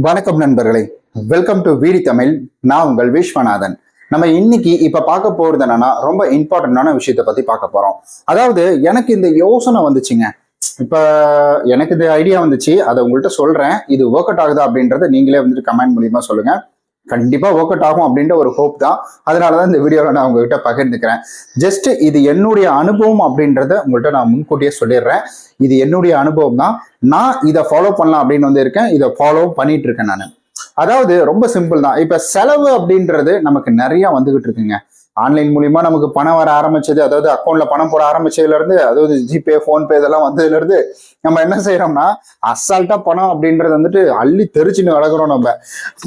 வணக்கம் நண்பர்களே. Welcome to VD Tamil. நான் உங்கள் விஸ்வநாதன். நம்ம இன்னைக்கு இப்ப பார்க்க போறது என்னன்னா ரொம்ப இம்பார்ட்டன்டான விஷயத்தை பத்தி பார்க்க போறோம். அதாவது எனக்கு இந்த யோசனை வந்துச்சுங்க. இப்ப எனக்கு இந்த ஐடியா வந்துச்சு. அதை உங்கள்கிட்ட சொல்றேன். இது ஒர்க் அவுட் ஆகுதா அப்படின்றத நீங்களே வந்துட்டு கமெண்ட் மூலியமா சொல்லுங்க. கண்டிப்பாக ஒர்க் அவுட் ஆகும் அப்படின்ற ஒரு ஹோப் தான். அதனால தான் இந்த வீடியோவில் நான் உங்ககிட்ட பகிர்ந்துக்கிறேன். ஜஸ்ட் இது என்னுடைய அனுபவம் அப்படின்றத உங்கள்கிட்ட நான் முன்கூட்டியே சொல்லிடுறேன். இது என்னுடைய அனுபவம் தான். நான் இதை ஃபாலோ பண்ணலாம் அப்படின்னு வந்து இருக்கேன் இதை ஃபாலோ பண்ணிட்டு இருக்கேன் நான். அதாவது ரொம்ப சிம்பிள் தான். இப்போ செலவு அப்படின்றது நமக்கு நிறையா வந்துகிட்டு இருக்குங்க. ஆன்லைன் மூலியமா நமக்கு பணம் வர ஆரம்பிச்சது அதாவது அக்கௌண்ட்ல பணம் போட ஆரம்பிச்சதுல இருந்து அதாவது ஜிபே போன்பே இதெல்லாம் வந்ததுல இருந்து நம்ம என்ன செய்யறோம்னா அசால்ட்டா பணம் அப்படின்றது வந்துட்டு அள்ளி தெரிச்சுன்னு வளர்க்குறோம் நம்ம.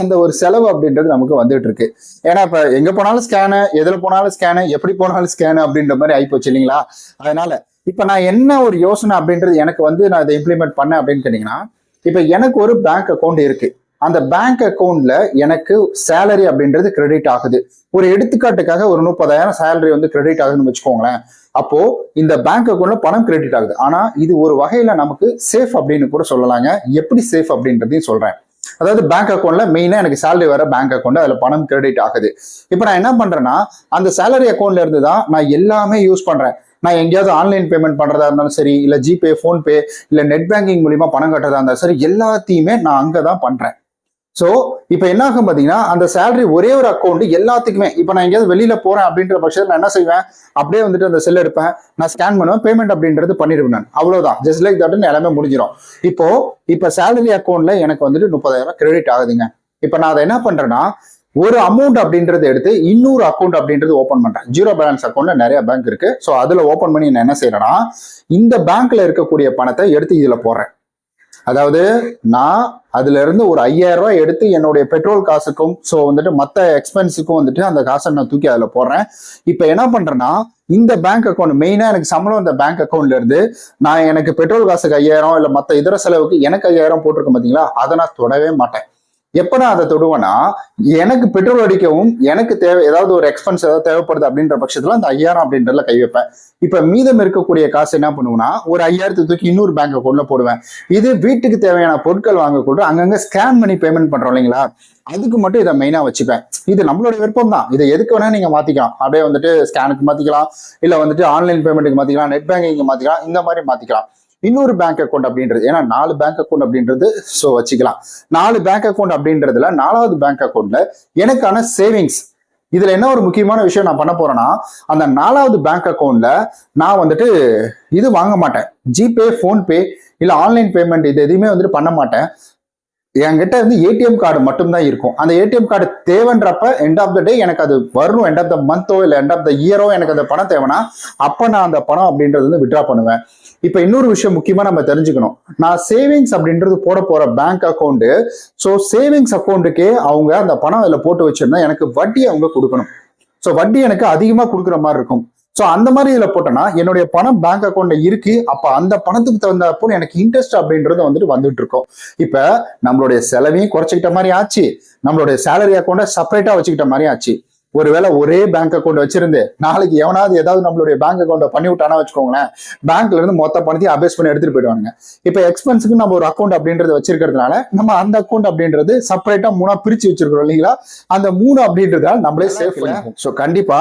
அந்த ஒரு செலவு அப்படின்றது நமக்கு வந்துட்டு இருக்கு. ஏன்னா இப்ப எங்க போனாலும் ஸ்கேனு எதுல போனாலும் ஸ்கேனு எப்படி போனாலும் ஸ்கேனு அப்படின்ற மாதிரி ஆயிப்போச்சு இல்லைங்களா? அதனால இப்ப நான் என்ன ஒரு யோசனை அப்படின்றது எனக்கு வந்து நான் இதை இம்ப்ளிமெண்ட் பண்ணேன் அப்படின்னு கேட்டீங்கன்னா இப்ப எனக்கு ஒரு பேங்க் அக்கௌண்ட் இருக்கு. அந்த பேங்க் அக்கௌண்ட்ல எனக்கு சேலரி அப்படின்றது கிரெடிட் ஆகுது. ஒரு எடுத்துக்காட்டுக்காக ஒரு முப்பதாயிரம் சேலரி வந்து கிரெடிட் ஆகுதுன்னு வச்சுக்கோங்களேன். அப்போ இந்த பேங்க் அக்கௌண்ட்ல பணம் கிரெடிட் ஆகுது. ஆனா இது ஒரு வகையில நமக்கு சேஃப் அப்படின்னு கூட சொல்லலாங்க. எப்படி சேஃப் அப்படின்றதையும் சொல்றேன். அதாவது பேங்க் அக்கௌண்ட்ல மெயினா எனக்கு சேலரி வர பேங்க் அக்கௌண்ட் அதுல பணம் கிரெடிட் ஆகுது. இப்போ நான் என்ன பண்றேன்னா அந்த சேலரி அக்கௌண்ட்ல இருந்து தான் நான் எல்லாமே யூஸ் பண்றேன். நான் எங்கேயாவது ஆன்லைன் பேமெண்ட் பண்றதா இருந்தாலும் சரி இல்ல ஜிபே ஃபோன்பே இல்ல நெட் பேங்கிங் மூலியமா பணம் கட்டுறதா இருந்தாலும் சரி எல்லாத்தையுமே நான் அங்கதான் பண்றேன். ஸோ இப்போ என்ன ஆகும் பார்த்தீங்கன்னா அந்த சேலரி ஒரே ஒரு அக்கௌண்ட் எல்லாத்துக்குமே இப்போ நான் எங்கேயாவது வெளியில் போகிறேன் அப்படின்ற பட்சத்தில் நான் என்ன செய்வேன்? அப்படியே வந்துட்டு அந்த செல் எடுப்பேன். நான் ஸ்கேன் பண்ணுவேன். பேமெண்ட் அப்படின்றது பண்ணிடுவேன் நான். அவ்வளோதான் ஜஸ்ட் லைக் தட்னு எல்லாமே முடிஞ்சிடும் இப்போ இப்போ சேலரி அக்கௌண்ட்ல எனக்கு வந்துட்டு முப்பதாயிரம் கிரெடிட் ஆகுதுங்க. இப்போ நான் அதை என்ன பண்றேன்னா ஒரு அமௌண்ட் அப்படின்றது எடுத்து இன்னொரு அக்கௌண்ட் அப்படின்றது ஓப்பன் பண்றேன். ஜீரோ பேலன்ஸ் அக்கௌண்ட்ல நிறைய பேங்க் இருக்கு. ஸோ அதுல ஓப்பன் பண்ணி நான் என்ன செய்யறேன்னா இந்த பேங்க்ல இருக்கக்கூடிய பணத்தை எடுத்து இதுல போடுறேன். அதாவது நான் அதுல இருந்து ஒரு ஐயாயிரம் ரூபாய் எடுத்து என்னுடைய பெட்ரோல் காசுக்கும் ஸோ வந்துட்டு மற்ற எக்ஸ்பென்ஸுக்கும் வந்துட்டு அந்த காசை நான் தூக்கி அதில் போடுறேன். இப்போ என்ன பண்றேன்னா இந்த பேங்க் அக்கௌண்ட் மெயினா எனக்கு சம்பளம் இந்த பேங்க் அக்கௌண்ட்ல இருந்து நான் எனக்கு பெட்ரோல் காசுக்கு ஐயாயிரம் இல்லை மற்ற இதர செலவுக்கு எனக்கு ஐயாயிரம் போட்டிருக்கேன் பார்த்தீங்களா அதை நான் தொடவே மாட்டேன். எப்ப நான் அதை தொடுவேன்னா எனக்கு பெட்ரோல் அடிக்கவும் எனக்கு தேவை ஏதாவது ஒரு எக்ஸ்பென்ஸ் ஏதாவது தேவைப்படுது அப்படின்ற பட்சத்துல அந்த ஐயாயிரம் அப்படின்றதுல கை வைப்பேன். இப்ப மீதம் இருக்கக்கூடிய காசு என்ன பண்ணுவேன்னா ஒரு ஐயாயிரத்தை தூக்கி இன்னொரு பேங்க் அக்கௌண்ட்ல போடுவேன். இது வீட்டுக்கு தேவையான பொருட்கள் வாங்கக்கூட அங்கங்க ஸ்கேன் பண்ணி பேமெண்ட் பண்றோம் இல்லைங்களா? அதுக்கு மட்டும் இதை மெயினா வச்சுப்பேன். இது நம்மளோட விருப்பம் தான். இதை எதுக்கு வேணா நீங்க மாத்திக்கலாம். அப்படியே வந்துட்டு ஸ்கேனுக்கு மாத்திக்கலாம். இல்ல வந்துட்டு ஆன்லைன் பேமெண்ட்டுக்கு மாத்திக்கலாம். நெட் பேங்கிங் மாத்திக்கலாம். இந்த மாதிரி மாத்திக்கலாம். இன்னொரு பேங்க் அக்கௌண்ட் அப்படின்றது ஏன்னா நாலு பேங்க் அக்கௌண்ட் அப்படின்றது ஸோ வச்சுக்கலாம். நாலு பேங்க் அக்கௌண்ட் அப்படின்றதுல நாலாவது பேங்க் அக்கௌண்ட்ல எனக்கான சேவிங்ஸ் இதுல என்ன ஒரு முக்கியமான விஷயம் நான் பண்ண போறேன்னா அந்த நாலாவது பேங்க் அக்கௌண்ட்ல நான் வந்துட்டு இது வாங்க மாட்டேன். ஜிபே ஃபோன்பே இல்லை ஆன்லைன் பேமெண்ட் இது எதுவுமே வந்துட்டு பண்ண மாட்டேன். என்கிட்ட வந்து ஏடிஎம் கார்டு மட்டும்தான் இருக்கும். அந்த ஏடிஎம் கார்டு தேவைன்றப்ப எண்ட் ஆஃப் த டே எனக்கு அது வரணும். எண்ட் ஆஃப் த மந்தோ இல்லை எண்ட் ஆஃப் த இயரோ எனக்கு அந்த பணம் தேவைன்னா அப்போ நான் அந்த பணம் அப்படின்றது வந்து விட்ரா பண்ணுவேன். இப்போ இன்னொரு விஷயம் முக்கியமாக நம்ம தெரிஞ்சுக்கணும். நான் சேவிங்ஸ் அப்படின்றது போட போகிற பேங்க் அக்கௌண்ட்டு ஸோ சேவிங்ஸ் அக்கௌண்ட்டுக்கே அவங்க அந்த பணம் அதில் போட்டு வச்சிருந்தா எனக்கு வட்டி அவங்க கொடுக்கணும். ஸோ வட்டி எனக்கு அதிகமாக கொடுக்குற மாதிரி இருக்கும். ஸோ அந்த மாதிரி இதில் போட்டோன்னா என்னுடைய பணம் பேங்க் அக்கௌண்ட்ல இருக்கு. அப்போ அந்த பணத்துக்கு தகுந்தப்போ எனக்கு இன்ட்ரெஸ்ட் அப்படின்றது வந்துட்டு வந்துட்டு இருக்கும் இப்போ நம்மளுடைய செலவையும் குறைச்சிக்கிட்ட மாதிரி ஆச்சு. நம்மளுடைய சேலரி அக்கௌண்ட்டை செப்பரேட்டா வச்சுக்கிட்ட மாதிரி ஆச்சு. ஒருவேளை ஒரே பேங்க் அக்கௌண்ட் வச்சிருந்து நாளைக்கு எவனாவது ஏதாவது நம்மளுடைய பேங்க் அக்கௌண்ட்டை பண்ணி விட்டானா வச்சுக்கோங்களேன் பேங்க்ல இருந்து மொத்த பணத்தையும் அபேஸ் பண்ணி எடுத்துட்டு போயிடுவாங்க இப்போ எக்ஸ்பென்ஸுக்கு நம்ம ஒரு அக்கௌண்ட் அப்படின்றது வச்சிருக்கிறதுனால நம்ம அந்த அக்கௌண்ட் அப்படின்றது செப்பரேட்டா மூணா பிரிச்சு வச்சிருக்கிறோம் இல்லைங்களா? அந்த மூணு அப்படின்றதால நம்மளே சேஃப் ஸோ கண்டிப்பா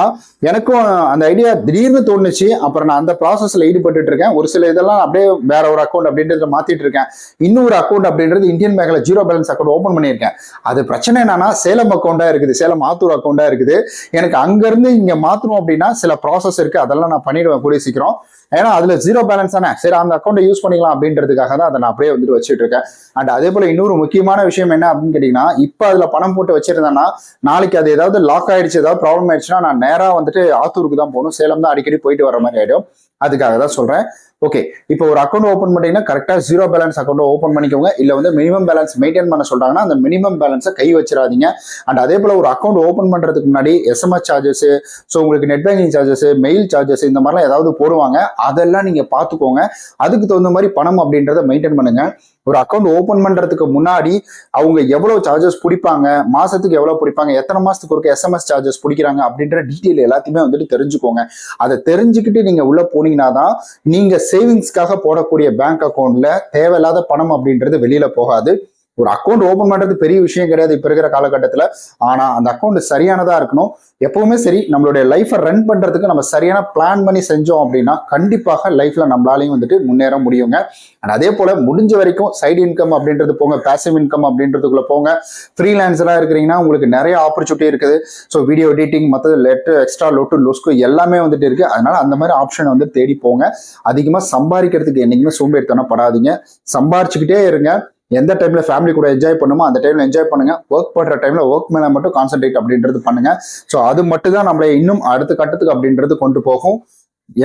எனக்கும் அந்த ஐடியா திடீர்னு தோணுச்சு அப்புறம் நான் அந்த ப்ராசஸ்ல ஈடுபட்டு இருக்கேன் ஒரு சில இதெல்லாம் அப்படியே வேற ஒரு அக்கௌண்ட் அப்படின்றத மாத்திட்டு இருக்கேன் இன்னொரு அக்கௌண்ட் அப்படின்றது இந்தியன் பேங்க்ல ஜீரோ பேலன்ஸ் அக்கௌண்ட் ஓப்பன் பண்ணியிருக்கேன். அது பிரச்சனை என்னன்னா சேலம் அக்கௌண்டா இருக்குது சேலம் ஆத்தூர் அக்கௌண்டா இருக்குது. எனக்கு அங்கேருந்து இங்கே மாற்றணும் அப்படின்னா சில ப்ராசஸ் இருக்கு. அதெல்லாம் நான் பண்ணிடுவேன் கூடிய சீக்கிரம். ஏன்னா அதில் ஜீரோ பேலன்ஸ் தானே? சரி அந்த அக்கௌண்ட்டை யூஸ் பண்ணிக்கலாம் அப்படின்றதுக்காக தான் அதை நான் அப்படியே வந்துட்டு வச்சுட்டு இருக்கேன் அண்ட் அதே போல் இன்னொரு முக்கியமான விஷயம் என்ன அப்படின்னு கேட்டிங்கன்னா இப்போ அதில் பணம் போட்டு வச்சிருந்தேன்னா நாளைக்கு அது ஏதாவது லாக் ஆயிடுச்சு ஏதாவது ப்ராப்ளம் ஆயிடுச்சுன்னா நான் நேராக வந்துட்டு ஆத்தூருக்கு தான் போகணும். சேலம் தான் அடிக்கடி போயிட்டு வர மாதிரி ஆகிடும் அதுக்காக தான் சொல்றேன். ஓகே இப்போ ஒரு அக்கௌண்ட் ஓப்பன் பண்ணீங்கன்னா கரெக்டாக ஜீரோ பேலன்ஸ் அக்கௌண்ட் ஓப்பன் பண்ணிக்கோங்க. இல்லை வந்து மினிமம் பேலன்ஸ் மெயின்டைன் பண்ண சொல்றாங்கன்னா அந்த மினிமம் பேலன்ஸை கை வச்சிடாதீங்க. அண்ட் அதே போல ஒரு அக்கௌண்ட் ஓப்பன் பண்றதுக்கு முன்னாடி எஸ்எம்எஸ் சார்ஜஸ் ஸோ உங்களுக்கு net banking charges mail charges இந்த மாதிரிலாம் ஏதாவது போடுவாங்க. அதெல்லாம் நீங்க பார்த்துக்கோங்க. அதுக்கு தகுந்த மாதிரி பணம் அப்படின்றத மெயின்டைன் பண்ணுங்க. ஒரு அக்கௌண்ட் ஓப்பன் பண்றதுக்கு முன்னாடி அவங்க எவ்வளவு சார்ஜஸ் பிடிப்பாங்க மாசத்துக்கு எவ்வளவு பிடிப்பாங்க எத்தனை மாசத்துக்கு ஒருக்க எஸ்எம்எஸ் சார்ஜஸ் பிடிக்கிறாங்க அப்படின்ற டீட்டெயில் எல்லாத்தையுமே வந்துட்டு தெரிஞ்சுக்கோங்க. அதை தெரிஞ்சுக்கிட்டு நீங்க உள்ள போனீங்கன்னா தான் நீங்க சேவிங்ஸ்க்காக போடக்கூடிய பேங்க் அக்கௌண்ட்ல தேவையில்லாத பணம் அப்படின்றது வெளியில போகாது. ஒரு அக்கௌண்ட் ஓபன் பண்றது பெரிய விஷயம் கிடையாது இப்ப இருக்கிற காலகட்டத்துல. ஆனா அந்த அக்கௌண்ட் சரியானதா இருக்கணும். எப்பவுமே சரி நம்மளுடைய லைஃப்பை ரன் பண்றதுக்கு நம்ம சரியான பிளான் பண்ணி செஞ்சோம் அப்படின்னா கண்டிப்பாக லைஃப்ல நம்மளாலையும் வந்துட்டு முன்னேற முடியுங்க. அண்ட் அதே போல முடிஞ்ச வரைக்கும் சைடு இன்கம் அப்படின்றது போங்க பேசிவ் இன்கம் அப்படின்றதுக்குள்ள போங்க. ஃப்ரீலான்சரா இருக்கிறீங்கன்னா உங்களுக்கு நிறைய ஆப்பர்ச்சுனிட்டி இருக்குது. ஸோ வீடியோ எடிட்டிங் மற்றது லெட்டு எக்ஸ்ட்ரா லொட்டு லுஸ்க்கு எல்லாமே வந்துட்டு இருக்கு. அதனால அந்த மாதிரி ஆப்ஷனை வந்து தேடி போங்க. அதிகமாக சம்பாதிக்கிறதுக்கு என்னைக்குமே சோம்பேறித்தனம் படாதீங்க. சம்பாரிச்சுக்கிட்டே இருங்க. எந்த டைம்ல ஃபேமிலி கூட என்ஜாய் பண்ணுமோ அந்த டைம்ல என்ஜாய் பண்ணுங்க. ஒர்க் பண்ற டைம்ல ஒர்க் மேல மட்டும் கான்சென்ட்ரேட் அப்படின்றது பண்ணுங்க. ஸோ அது மட்டும் தான் நம்மளை இன்னும் அடுத்த கட்டத்துக்கு அப்படின்றது கொண்டு போகும்.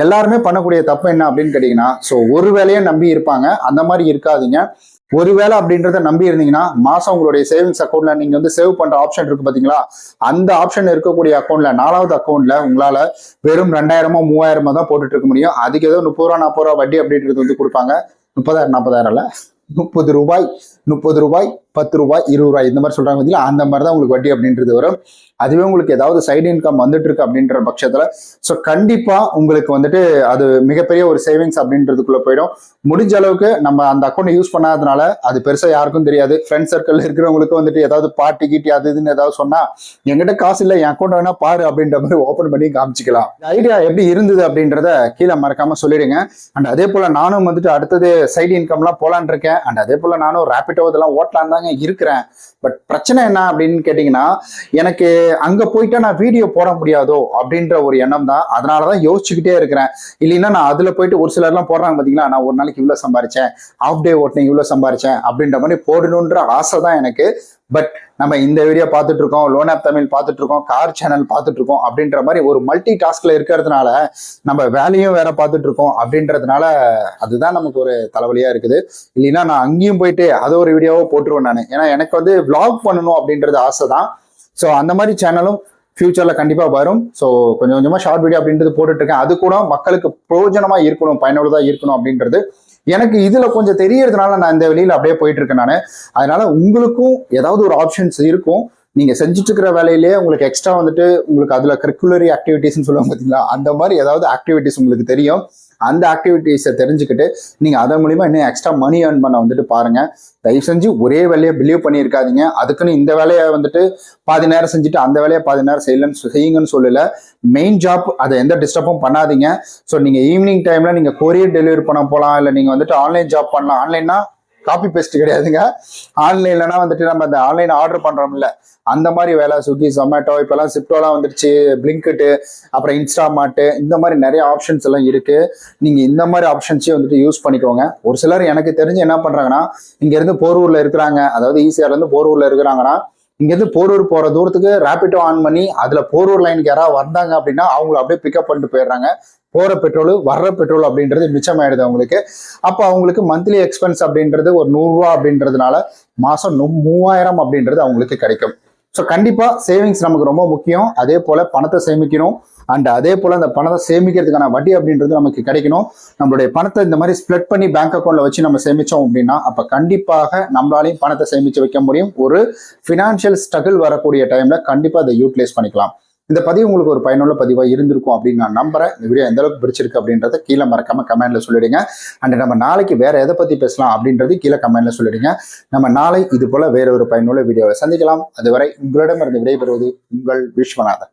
எல்லாருமே பண்ணக்கூடிய தப்பு என்ன அப்படின்னு கேட்டீங்கன்னா ஸோ ஒரு வேலையை நம்பி இருப்பாங்க. அந்த மாதிரி இருக்காதீங்க. ஒரு வேலை அப்படின்றத நம்பி இருந்தீங்கன்னா மாசம் உங்களுடைய சேவிங்ஸ் அக்கௌண்ட்ல நீங்க வந்து சேவ் பண்ற ஆப்ஷன் இருக்கு பாத்தீங்களா? அந்த ஆப்ஷன் இருக்கக்கூடிய அக்கௌண்ட்ல நாலாவது அக்கௌண்ட்ல உங்களால வெறும் ரெண்டாயிரமோ மூவாயிரமோ தான் போட்டுட்டு இருக்க முடியும். அதுக்கு ஏதோ முப்பது ரூபா நாற்பது ரூபா வட்டி அப்படின்றது வந்து கொடுப்பாங்க. முப்பதாயிரம் நாற்பதாயிரம் முப்பது ரூபாய் முப்பது ரூபாய் பத்து ரூபாய் இருபது ரூபாய் இந்த மாதிரி சொல்றாங்க பார்த்தீங்களா அந்த மாதிரி தான் உங்களுக்கு வட்டி அப்படின்றது வரும். அதுவே உங்களுக்கு ஏதாவது சைடு இன்கம் வந்துட்டு இருக்கு அப்படின்ற பட்சத்துல ஸோ கண்டிப்பா உங்களுக்கு வந்துட்டு அது மிகப்பெரிய ஒரு சேவிங்ஸ் அப்படின்றதுக்குள்ள போயிடும். முடிஞ்ச அளவுக்கு நம்ம அந்த அக்கௌண்ட் யூஸ் பண்ணாதனால அது பெருசா யாருக்கும் தெரியாது. ஃப்ரெண்ட் சர்க்கிள் இருக்கிறவங்களுக்கு வந்துட்டு ஏதாவது பார்ட்டி கீட்டி அது இதுன்னு ஏதாவது சொன்னா எங்கிட்ட காசு இல்லை என் அக்கௌண்ட் வேணா பாரு அப்படின்ற மாதிரி ஓப்பன் பண்ணி காமிச்சிக்கலாம். ஐடியா எப்படி இருந்தது அப்படின்றத கீழே மறக்காம சொல்லிடுங்க. அண்ட் அதே போல நானும் வந்துட்டு அடுத்தது சைடு இன்கம்லாம் போலான் இருக்கேன். அண்ட் அதே போல நானும் ரேபிட்டோ இதெல்லாம் ஓட்டலான் தாங்க இருக்கிறேன். பட் பிரச்சனை என்ன அப்படின்னு கேட்டிங்கன்னா எனக்கு அங்க போயிட்டா நான் வீடியோ போட முடியாதோ அப்படின்ற ஒரு எண்ணம் தான். அதனாலதான் யோசிச்சுக்கிட்டே இருக்கிறேன். இல்லைன்னா நான் அதுல போயிட்டு ஒரு சிலர்லாம் போடுறாங்க பாத்தீங்களா நான் ஒரு நாளைக்கு இவ்வளவு சம்பாரிச்சேன் ஆஃப் டே ஓட்டினேன் இவ்வளவு சம்பாரிச்சேன் அப்படின்ற மாதிரி போடணுன்ற ஆசை தான் எனக்கு. பட் நம்ம இந்த வீடியோ பார்த்துட்டு இருக்கோம் லோன் ஆப் தமிழ் பார்த்துட்டு இருக்கோம் கார் சேனல் பார்த்துட்டு இருக்கோம் அப்படின்ற மாதிரி ஒரு மல்டி டாஸ்க்ல இருக்கிறதுனால நம்ம வேலையும் வேற பார்த்துட்டு இருக்கோம் அப்படின்றதுனால அதுதான் நமக்கு ஒரு தலைவலியா இருக்குது. இல்லைன்னா நான் அங்கேயும் போயிட்டு அதை ஒரு வீடியோவோ போட்டுருவேன் நான். ஏன்னா எனக்கு வந்து விளாக் பண்ணணும் அப்படின்றது ஆசை தான் ஸோ அந்த மாதிரி சேனலும் ஃபியூச்சர்ல கண்டிப்பா வரும். ஸோ கொஞ்சம் கொஞ்சமா ஷார்ட் வீடியோ அப்படின்றது போட்டுட்டு இருக்கேன் அது கூட மக்களுக்கு பிரயோஜனமா இருக்கணும் பயனுள்ளதா இருக்கணும் அப்படின்றது எனக்கு இதுல கொஞ்சம் தெரியறதுனால நான் இந்த வெளியில அப்படியே போயிட்டு இருக்கேன் நான். அதனால உங்களுக்கும் ஏதாவது ஒரு ஆப்ஷன்ஸ் இருக்கும். நீங்க செஞ்சுட்டு இருக்கிற வேலையிலேயே உங்களுக்கு எக்ஸ்ட்ரா வந்துட்டு உங்களுக்கு அதுல கரிக்குலரி ஆக்டிவிட்டிஸ்னு சொல்லுவாங்க பாத்தீங்களா? அந்த மாதிரி ஏதாவது ஆக்டிவிட்டிஸ் உங்களுக்கு தெரியும். அந்த ஆக்டிவிட்டிஸை தெரிஞ்சுக்கிட்டு நீங்கள் அதன் மூலிமா இன்னும் எக்ஸ்ட்ரா மணி ஏர்ன் பண்ண வந்துட்டு பாருங்க. தயவு செஞ்சு ஒரே வேலையை பிலீவ் பண்ணியிருக்காதீங்க. அதுக்குன்னு இந்த வேலையை வந்துட்டு பாதி நேரம் செஞ்சுட்டு அந்த வேலையை பாதி நேரம் செய்யலன்னு செய்யுங்கன்னு சொல்லல. மெயின் ஜாப் அதை எந்த டிஸ்டர்பும் பண்ணாதீங்க. ஸோ நீங்கள் ஈவினிங் டைமில் நீங்கள் கொரியர் டெலிவரி பண்ண போகலாம் இல்லை நீங்கள் வந்துட்டு ஆன்லைன் ஜாப் பண்ணலாம். ஆன்லைன்னா காப்பி பேஸ்ட் கிடையாதுங்க. ஆன்லைன்லனா வந்துட்டு நம்ம அந்த ஆன்லைன் ஆர்டர் பண்றோம்ல. அந்த மாதிரி வேலை ஸ்விக்கி ஜொமேட்டோ இப்போலாம் சிப்டோலாம் வந்துருச்சு பிளிங்கட்டு அப்புறம் இன்ஸ்டாமார்ட்டு இந்த மாதிரி நிறைய ஆப்ஷன்ஸ் எல்லாம் இருக்குது நீங்கள் இந்த மாதிரி ஆப்ஷன்ஸையும் வந்துட்டு யூஸ் பண்ணிக்கோங்க. ஒரு சிலர் எனக்கு தெரிஞ்சு என்ன பண்ணுறாங்கன்னா இங்கேருந்து போரூரில் இருக்கிறாங்க. அதாவது ஈசிஆர்லேருந்து போரூரில் இருக்கிறாங்கன்னா இங்கேருந்து போரூர் போகிற தூரத்துக்கு ரேபிட்டோ ஆன் பண்ணி அதில் போரூர் லைனுக்கு யாராவது வந்தாங்க அப்படின்னா அவங்கள அப்படியே பிக்கப் பண்ணிட்டு போயிடுறாங்க. போகிற பெட்ரோல் வர்ற பெட்ரோல் அப்படின்றது மிச்சமாயிடுது அவங்களுக்கு. அப்போ அவங்களுக்கு மந்த்லி எக்ஸ்பென்ஸ் அப்படின்றது ஒரு நூறுரூவா அப்படின்றதுனால மாதம் மூவாயிரம் அப்படின்றது அவங்களுக்கு கிடைக்கும். ஸோ கண்டிப்பாக சேவிங்ஸ் நமக்கு ரொம்ப முக்கியம். அதே போல் பணத்தை சேமிக்கணும். அண்ட் அதே போல் அந்த பணத்தை சேமிக்கிறதுக்கான வட்டி அப்படின்றது நமக்கு கிடைக்கணும். நம்மளுடைய பணத்தை இந்த மாதிரி ஸ்ப்ளிட் பண்ணி பேங்க் அக்கௌண்ட்டில் வச்சு நம்ம சேமித்தோம் அப்படின்னா அப்போ கண்டிப்பாக நம்மளாலையும் பணத்தை சேமித்து வைக்க முடியும். ஒரு ஃபினான்ஷியல் ஸ்ட்ரகிள் வரக்கூடிய டைமில் கண்டிப்பாக அதை யூட்டிலைஸ் பண்ணிக்கலாம். இந்த பதிவு உங்களுக்கு ஒரு பயனுள்ள பதிவாக இருந்திருக்கும் அப்படின்னு நான் நம்புறேன். இந்த வீடியோ எந்த அளவுக்கு பிடிச்சிருக்கு அப்படின்றத கீழே மறக்காம கமெண்ட்ல சொல்லிடுங்க. அண்ட் நம்ம நாளைக்கு வேற எதை பத்தி பேசலாம் அப்படின்றது கீழே கமெண்ட்ல சொல்லிடுங்க. நம்ம நாளை இது போல வேற ஒரு பயனுள்ள வீடியோவில் சந்திக்கலாம். அதுவரை உங்களிடமிருந்து விடைபெறுவது உங்கள் விஸ்வநாதன்.